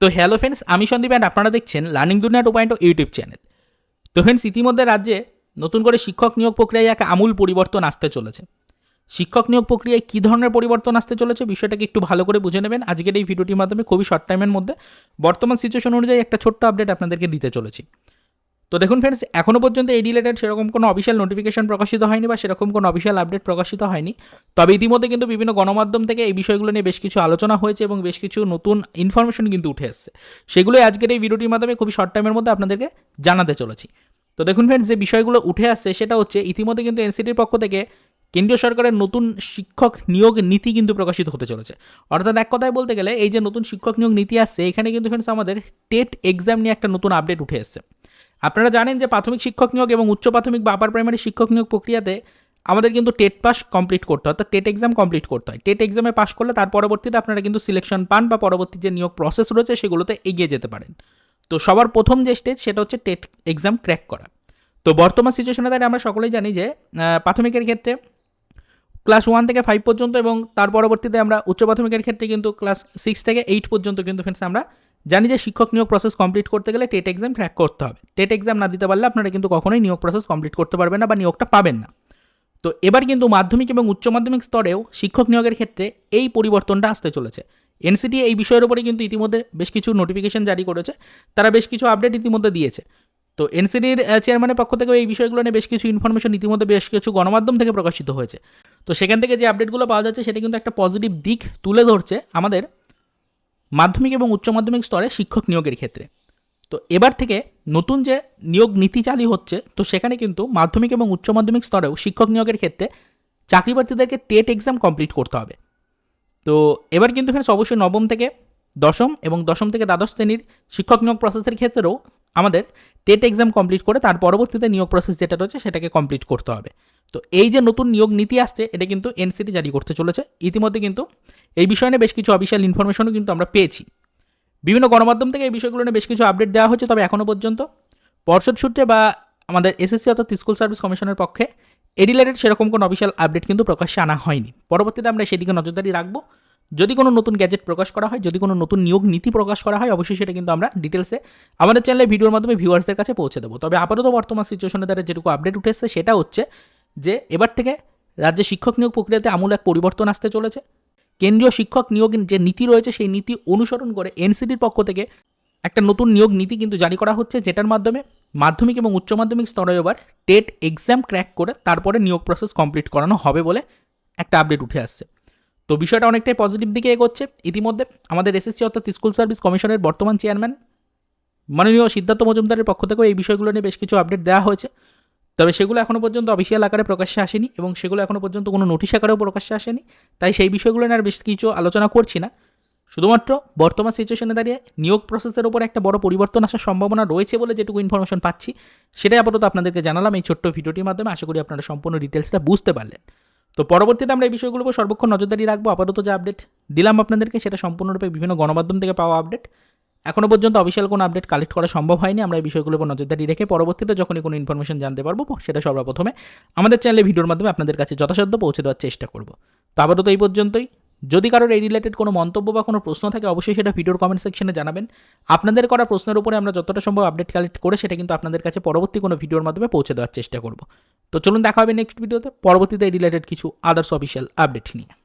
তো hello friends আমি Sandeep and আপনারা দেখছেন learning Duniya two point YouTube channel তো ফ্রেন্ডস ইতিমধ্যে রাজ্যে নতুন করে শিক্ষক নিয়োগ প্রক্রিয়ায় এক আমূল পরিবর্তন আসতে চলেছে। শিক্ষক নিয়োগ প্রক্রিয়ায় কী ধরনের পরিবর্তন আসতে চলেছে বিষয়টাকে একটু ভালো করে বুঝে নেবেন। আজকের এই ভিডিওটির মাধ্যমে খুবই শর্ট টাইমের মধ্যে বর্তমান সিচুয়েশন অনুযায়ী একটা ছোট্ট আপডেট আপনাদেরকে দিতে চলেছি। তো দেখুন ফ্রেন্ডস এখনও পর্যন্ত এই রিলেটেড সেরকম কোনো অফিসিয়াল নোটিফিকেশন প্রকাশিত হয়নি বা সেরকম কোনো অফিসিয়াল আপডেট প্রকাশিত হয়নি। তবে ইতিমধ্যে কিন্তু বিভিন্ন গণমাধ্যম থেকে এই বিষয়গুলো নিয়ে বেশ কিছু আলোচনা হয়েছে এবং বেশ কিছু নতুন ইনফরমেশন কিন্তু উঠে এসছে। সেগুলোই আজকের এই ভিডিওটির মাধ্যমে খুবই শর্ট টাইমের মধ্যে আপনাদেরকে জানাতে চলেছি। তো দেখুন ফ্রেন্ডস যে বিষয়গুলো উঠে আসছে সেটা হচ্ছে ইতিমধ্যে কিন্তু এনসিটির পক্ষ থেকে কেন্দ্রীয় সরকারের নতুন শিক্ষক নিয়োগ নীতি কিন্তু প্রকাশিত হতে চলেছে। অর্থাৎ এক কথায় বলতে গেলে এই যে নতুন শিক্ষক নিয়োগ নীতি আসছে, এখানে কিন্তু ফ্রেন্ডস আমাদের টেট এক্সাম নিয়ে একটা নতুন আপডেট উঠে এসছে। আপনারা জানেন যে প্রাথমিক শিক্ষক নিয়োগ এবং উচ্চ প্রাথমিক বা আপার প্রাইমারি শিক্ষক নিয়োগ প্রক্রিয়াতে আমাদের কিন্তু টেট পাস কমপ্লিট করতে হয়, অর্থাৎ টেট এক্সাম কমপ্লিট করতে হয়। টেট এক্সামে পাস করলে তার পরবর্তীতে আপনারা কিন্তু সিলেকশন পান বা পরবর্তী যে নিয়োগ প্রসেস রয়েছে সেগুলোতে এগিয়ে যেতে পারেন। তো সবার প্রথম যে স্টেজ সেটা হচ্ছে টেট এক্সাম ক্র্যাক করা। তো বর্তমান সিচুয়েশনে দাঁড়িয়ে আমরা সকলেই জানি যে প্রাথমিকের ক্ষেত্রে ক্লাস ওয়ান থেকে ফাইভ পর্যন্ত এবং তার পরবর্তীতে আমরা উচ্চ প্রাথমিকের ক্ষেত্রে কিন্তু ক্লাস সিক্স থেকে এইট পর্যন্ত কিন্তু ফ্রেন্ডস আমরা জানি যে শিক্ষক নিয়োগ প্রসেস কমপ্লিট করতে গেলে টেট এক্সাম ক্র্যাক করতে হবে। টেট এক্সাম না দিতে পারলে আপনারা কিন্তু কখনোই নিয়োগ প্রসেস কমপ্লিট করতে পারবেন না বা নিয়োগটা পাবেন না। তো এবার কিন্তু মাধ্যমিক এবং উচ্চ মাধ্যমিক স্তরেও শিক্ষক নিয়োগের ক্ষেত্রে এই পরিবর্তনটা আসতে চলেছে। এনসিটি এই বিষয়ের উপরে কিন্তু ইতিমধ্যে বেশ কিছু নোটিফিকেশন জারি করেছে। তারা বেশ কিছু আপডেট ইতিমধ্যে দিয়েছে। তো এনসিডির চেয়ারম্যানের পক্ষ থেকেও এই বিষয়গুলো নিয়ে বেশ কিছু ইনফরমেশন ইতিমধ্যে বেশ কিছু গণমাধ্যম থেকে প্রকাশিত হয়েছে। তো সেখান থেকে যে আপডেটগুলো পাওয়া যাচ্ছে, সেটা কিন্তু একটা পজিটিভ দিক তুলে ধরছে আমাদের মাধ্যমিক এবং উচ্চ মাধ্যমিক স্তরে শিক্ষক নিয়োগের ক্ষেত্রে। তো এবার থেকে নতুন যে নিয়োগ নীতি চালু হচ্ছে, তো সেখানে কিন্তু মাধ্যমিক এবং উচ্চ মাধ্যমিক স্তরেও শিক্ষক নিয়োগের ক্ষেত্রে চাকরি প্রার্থীদেরকে টেট এক্সাম কমপ্লিট করতে হবে। তো এবার কিন্তু ফ্রেন্ডস অবশ্যই নবম থেকে দশম এবং দশম থেকে দ্বাদশ শ্রেণির শিক্ষক নিয়োগ প্রসেসের ক্ষেত্রেও আমাদের টেট এক্সাম কমপ্লিট করে তার পরবর্তীতে নিয়োগ প্রসেস যেটা রয়েছে সেটাকে কমপ্লিট করতে হবে। তো এই যে নতুন নিয়োগ নীতি আসছে, এটা কিন্তু এনসিটি জারি করতে চলেছে। ইতিমধ্যে কিন্তু এই বিষয়ে নিয়ে বেশ কিছু অফিসিয়াল ইনফরমেশনও কিন্তু আমরা পেয়েছি। বিভিন্ন গণমাধ্যম থেকে এই বিষয়গুলো নিয়ে বেশ কিছু আপডেট দেওয়া হচ্ছে তবে এখনও পর্যন্ত পর্ষদ সূত্রে বা আমাদের এসএসসি অর্থাৎ স্কুল সার্ভিস কমিশনের পক্ষে এ রিলেটেড সেরকম কোনো অফিসিয়াল আপডেট কিন্তু প্রকাশ্যে আনা হয়নি। পরবর্তীতে আমরা সেদিকে নজরদারি রাখব। যদি কোনো নতুন গ্যাজেট প্রকাশ করা হয়, যদি কোনো নতুন নিয়োগ নীতি প্রকাশ করা হয়, অবশ্যই সেটা কিন্তু আমরা ডিটেলসে আমাদের চ্যানেলে ভিডিওর মাধ্যমে ভিউয়ার্সদের কাছে পৌঁছে দেবো। তবে আপাতত বর্তমান সিচুয়েশনে দ্বারা যেটুকু আপডেট উঠে এসেছে, সেটা হচ্ছে যে এবার থেকে রাজ্যে শিক্ষক নিয়োগ প্রক্রিয়াতে আমূল এক পরিবর্তন আসতে চলেছে। কেন্দ্রীয় শিক্ষক নিয়োগ যে নীতি রয়েছে, সেই নীতি অনুসরণ করে এনসিডির পক্ষ থেকে একটা নতুন নিয়োগ নীতি কিন্তু জারি করা হচ্ছে, যেটার মাধ্যমে মাধ্যমিক এবং উচ্চ মাধ্যমিক স্তরে এবার টেট এক্সাম ক্র্যাক করে তারপরে নিয়োগ প্রসেস কমপ্লিট করানো হবে বলে একটা আপডেট উঠে আসছে। তো বিষয়টা অনেকটাই পজিটিভ দিকে এগোচ্ছে। ইতিমধ্যে আমাদের এসএসসি অর্থাৎ স্কুল সার্ভিস কমিশনের বর্তমান চেয়ারম্যান মাননীয় সিদ্ধার্থ মজুমদারের পক্ষ থেকেও এই বিষয়গুলো নিয়ে বেশ কিছু আপডেট দেওয়া হয়েছে। তবে সেগুলো এখনও পর্যন্ত অফিসিয়াল আকারে প্রকাশ্যে আসেনি এবং সেগুলো এখনও পর্যন্ত কোনো নোটিশ আকারেও প্রকাশ্যে আসেনি। তাই সেই বিষয়গুলো নিয়ে আর বেশ কিছু আলোচনা করছি না। শুধুমাত্র বর্তমান সিচুয়েশনে দাঁড়িয়ে নিয়োগ প্রসেসের উপর একটা বড় পরিবর্তন আসার সম্ভাবনা রয়েছে বলে যেটুকু ইনফরমেশন পাচ্ছি, সেটাই আপাতত আপনাদেরকে জানালাম এই ছোট্ট ভিডিওটির মাধ্যমে। আশা করি আপনারা সম্পূর্ণ ডিটেলসটা বুঝতে পারলেন। তো পরবর্তীতে আমরা এই বিষয়গুলোর উপর সর্বক্ষণ নজরদারি রাখব। আপাতত যে আপডেট দিলাম আপনাদেরকে, সেটা সম্পূর্ণরূপে বিভিন্ন গণমাধ্যম থেকে পাওয়া আপডেট এখনও পর্যন্ত অফিসিয়াল কোনো আপডেট কালেক্ট করা সম্ভব হয়নি। আমরা এই বিষয়গুলোর উপর নজরদারি রেখে পরবর্তীতে যখনই কোনো ইনফরমেশন জানতে পারব, সেটা সর্বপ্রথমে আমাদের চ্যানেলে ভিডিওর মাধ্যমে আপনাদের কাছে যথাসাধ্য পৌঁছে দেওয়ার চেষ্টা করব। তো আপাতত এই পর্যন্তই। যদি কারোর এই রিলেটেড কোনো মন্তব্য বা কোনো প্রশ্ন থাকে, অবশ্যই সেটা ভিডিওর কমেন্ট সেকশনে জানাবেন। আপনাদের করা প্রশ্নের উপরে আমরা যতটা সম্ভব আপডেট কালেক্ট করে সেটা কিন্তু আপনাদের কাছে পরবর্তী কোনো ভিডিওর মাধ্যমে পৌঁছে দেওয়ার চেষ্টা করব। তো চলুন দেখা হবে নেক্সট ভিডিওতে পরবর্তীতে এই রিলেটেড কিছু আদার্স অফিসিয়াল আপডেট নিয়ে।